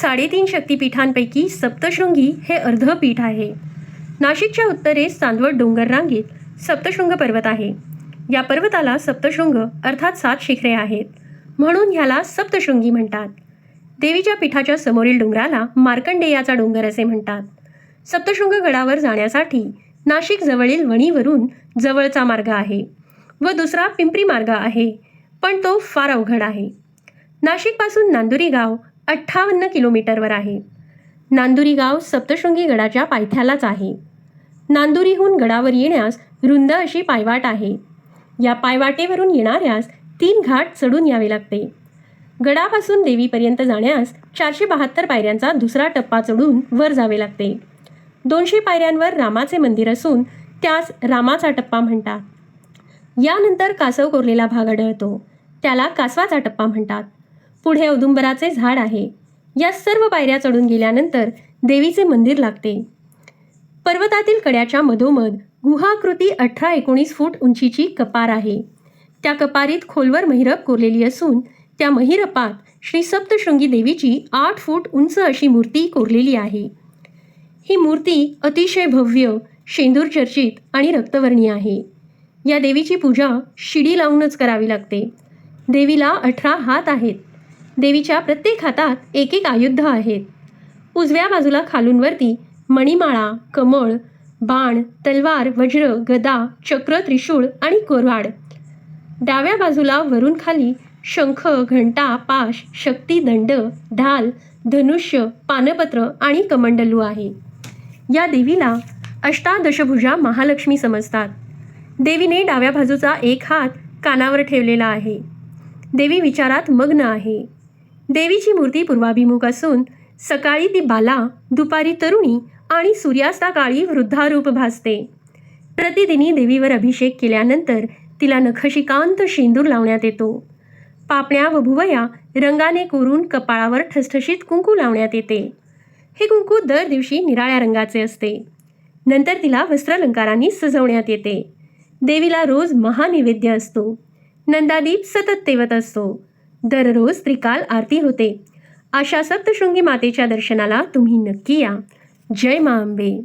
साडेतीन शक्तिपीठांपैकी सप्तशृंगी हे अर्ध पीठ आहे. नाशिकच्या उत्तरेस चांदवड डोंगर रांगेत सप्तशृंग पर्वत आहे. या पर्वताला सप्तशृंग अर्थात सात शिखरे आहेत. म्हणून ह्याला सप्तशृंगी म्हणतात. देवीच्या पीठाच्या समोरील डोंगराला मार्कंडेयाचा डोंगर असे म्हणतात. सप्तशृंग गडावर जाण्यासाठी नाशिक जवळील वणीवरून जवळचा मार्ग आहे व दुसरा पिंपरी मार्ग आहे पण तो फार अवघड आहे. नाशिकपासून नांदुरी गाव अठ्ठावन्न किलोमीटरवर आहे. नांदुरी गाव सप्तशृंगी गडाच्या पायथ्यालाच आहे. नांदुरीहून गडावर येण्यास रुंद अशी पायवाट आहे. या पायवाटेवरून येणाऱ्यास तीन घाट चढून यावे लागते. गडापासून देवीपर्यंत जाण्यास चारशे बहात्तर पायऱ्यांचा दुसरा टप्पा चढून वर जावे लागते. दोनशे पायऱ्यांवर रामाचे मंदिर असून त्यास रामाचा टप्पा म्हणतात. यानंतर कासव कोरलेला भाग आढळतो. त्याला कासवाचा टप्पा म्हणतात. पुढे औदुंबराचे झाड आहे. या सर्व पायऱ्या चढून गेल्यानंतर देवीचे मंदिर लागते. पर्वतातील कड्याच्या मधोमध गुहाकृती अठरा एकोणीस फूट उंचीची कपार आहे. त्या कपारीत खोलवर महिरप कोरलेली असून त्या महिरपात श्री सप्तशृंगी देवीची आठ फूट उंच अशी मूर्ती कोरलेली आहे. ही मूर्ती अतिशय भव्य शेंदूर चर्चित आणि रक्तवर्णी आहे. या देवीची पूजा शिडी लावूनच करावी लागते. देवीला अठरा हात आहेत. देवीच्या प्रत्येक हातात एक एक आयुध आहेत. उजव्या बाजूला खालूनवरती मणिमाळा कमळ बाण तलवार वज्र गदा चक्र त्रिशूळ आणि कोरवाड. डाव्या बाजूला वरून खाली शंख घंटा पाश शक्ती दंड ढाल धनुष्य पानपत्र आणि कमंडलू आहे. या देवीला अष्टादशभुजा महालक्ष्मी समजतात. देवीने डाव्या बाजूचा एक हात कानावर ठेवलेला आहे. देवी विचारात मग्न आहे. देवीची मूर्ती पूर्वाभिमुख असून सकाळी ती बाला दुपारी तरुणी आणि सूर्यास्ताकाळी वृद्धारूप भासते. प्रतिदिनी देवीवर अभिषेक केल्यानंतर तिला नखशिकांत शेंदूर लावण्यात येतो. पापण्या व भुवया रंगाने कोरून कपाळावर ठसठशीत कुंकू लावण्यात येते. हे कुंकू दर दिवशी निराळ्या रंगाचे असते. नंतर तिला वस्त्रालंकारांनी सजवण्यात येते. देवीला रोज महानैवेद्य असतो. नंदादीप सतत तेवत असतो. दररोज त्रिकाल आरती होते. अशा सप्तशृंगी मातेच्या दर्शनाला तुम्ही नक्की या. जय मा अंबे.